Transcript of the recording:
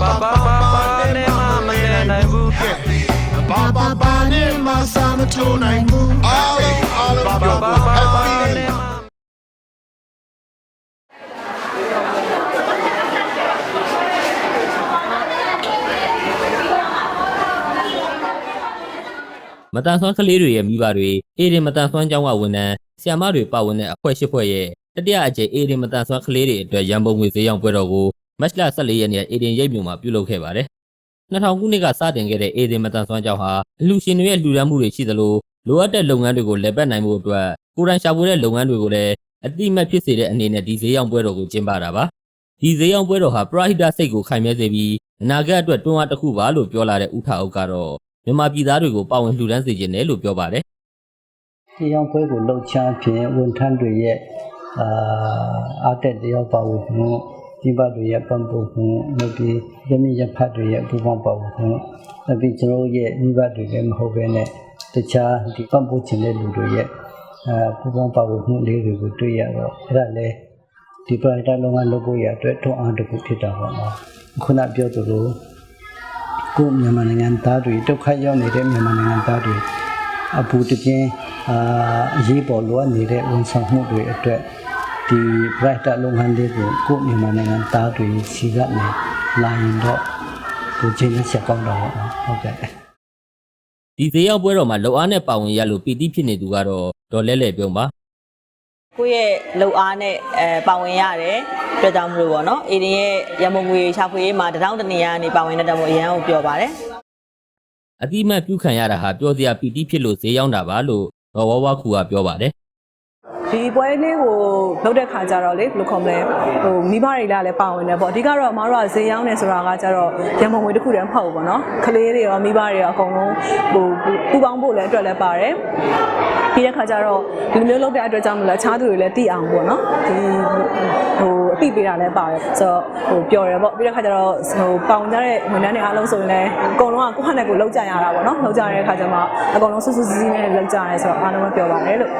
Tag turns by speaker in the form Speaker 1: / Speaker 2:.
Speaker 1: ဘာဘာဘာနဲ့မှမနေနိုင်ဘူး
Speaker 2: ဘာဘာဘာနဲ့မဆာမထိုးနိုင်ဘူးအားလုံးအားလုံး
Speaker 1: ဘာ
Speaker 2: ပြော
Speaker 1: ဘာ
Speaker 2: ပါ
Speaker 1: ဘာဘာ
Speaker 2: happy
Speaker 1: နဲ့မှ
Speaker 3: မတန်ဆွမ်းကလေးတွေရဲ့မိဘတွေအေဒင်မတန်ဆွမ်းကျောင်းကဝန်ထမ်းဆ iam မတွေပါဝင်တဲ့အဖွဲ့ရှစ်ဖွဲ့ရဲ့တတိယအကြိမ်အေဒင်မတန်ဆွမ်းကလေးတွေအတွက်ရန်ပုံငွေဈေးရောင်းပွဲတော်ကို မတ်လ14ရက်နေ့အေဒင်ရိပ်မြို့မှာပြုလုပ်ခဲ့ပါတယ်။2000ခုနှစ်ကစတင်ခဲ့တဲ့အေဒင်မတန်ဆွမ်းကျောင်းဟာအလှူရှင်တွေရဲ့လှူဒါန်းမှုတွေရှိသလိုလိုအပ်တဲ့လုပ်ငန်းတွေကိုလက်ပတ်နိုင်ဖို့အတွက်ကိုယ်တိုင်ရှာဖွေတဲ့လုပ်ငန်းတွေကိုလည်းအတိအမှတ်ဖြစ်စေတဲ့အနေနဲ့ဒီဈေးရောင်းပွဲတော်ကိုကျင်းပတာပါ။ဒီဈေးရောင်းပွဲတော်ဟာပရဟိတစိတ်ကိုခိုင်မြဲစေပြီးအနာဂတ်အတွက်တွန်းအားတစ်ခုပါလို့ပြောလာတဲ့ဥထာအုပ်ကတော့မြန်မာပြည်သားတွေကိုပါဝင်လှူဒန်းစေခြင်းတယ်လို့ပြောပါတယ်
Speaker 4: ဒီရောင်ပွဲကိုလှုပ်ချမ်းဖြင့်ဝန်ထမ်းတွေရဲ့အာအားတက်တယောက်ပါဝင်မှု ဒီဘတ်တွေရဲ့ပံ့ပိုးမှုနောက်ပြီးရမီရဖတ်တွေရဲ့ပူပေါင်းပါဝင်မှုနောက်ပြီးကျွန်တော်ရဲ့မိဘတွေလည်းမဟုတ်ဘဲနဲ့တခြားဒီပံ့ပိုးခြင်းတဲ့လူတွေရဲ့အာပူပေါင်းပါဝင်မှုလေးတွေကိုတွေ့ရတော့အဲ့ဒါလည်းဒီပရိုက်တာလုံးဝလုပ်ဖို့ရအတွက်ထွန်းအားတစ်ခုဖြစ်တာပေါ့နော်ခုနပြောသလိုကိုယ့်မြန်မာနိုင်ငံသားတွေဒုက္ခရောက်နေတဲ့မြန်မာနိုင်ငံသားတွေအပူတပြင်းအာအရေးပေါ်လိုအပ်နေတဲ့ဝန်ဆောင်မှုတွေအတွက် ဒီ bright လုပ်ငန်းလေးကိုကိုယ့်မြန်မာနိုင်ငံသားတွေစီကနေလာရင်တော့ကိုချင်းနဲ့ဆက်ကောင်းတော့ဟုတ်ကဲ့။
Speaker 3: ဒီဈေးရောက်ပွဲတော်မှာလုံအားနဲ့ပါဝင်ရလို့ပီတိဖြစ်နေသူကတော့ဒေါ်လဲလဲပြုံးပါ
Speaker 5: ကိုယ့်ရဲ့လှုပ်အားနဲ့အဲပါဝင်ရတယ်အတွက်ကြောင့်မလို့ပေါ့နော်အေဒင်ရဲ့ရမုံငွေရှာဖွေရေးမှာတထောင်တနေရကနေပါဝင်တဲ့တမို့အရန်ကိုပြောပါတယ်။
Speaker 3: အတိအမှတ်ပြုခံရတာဟာပြောစရာပီတိဖြစ်လို့ဈေးရောက်တာပါလို့ဒေါ်ဝဝခူကပြောပါတယ်
Speaker 6: ဒီပွဲလေးကိုလုပ်တဲ့ခါကျတော့လေဘယ်လိုခေါ်မလဲဟိုမိဘတွေကလည်းပါဝင်တယ်ပေါ့အဓိကတော့အမားတို့ကဈေးရောင်းနေဆိုတာကကျတော့ရန်ပုံငွေတစ်ခုတည်းမဟုတ်ဘူးပေါ့နော်ကလေးတွေရောမိဘတွေရောအကုန်လုံးဟိုပူပေါင်းဖို့လည်းအတွက်လည်းပါတယ်ပြီးတဲ့ခါကျတော့ဒီလိုမျိုးလုပ်တဲ့အတွက်ကြောင့်မလို့အခြားသူတွေလည်းသိအောင်ပေါ့နော်ဒီဟိုအသိပေးတာလည်းပါတယ်ဆိုတော့ဟိုပျော်တယ်ပေါ့ပြီးတဲ့ခါကျတော့ဟိုပေါင်ကြတဲ့ဝန်ထမ်းတွေအားလုံးဆိုရင်လည်းအကုန်လုံးကကိုယ့်ဟာနဲ့ကိုယ်လောက်ကြရတာပေါ့နော်လောက်ကြရတဲ့ခါကျမှအကုန်လုံးဆူဆူစီးစီးနဲ့လောက်ကြရဲဆိုတော့အားလုံးပဲပျော်ပါတယ်လို့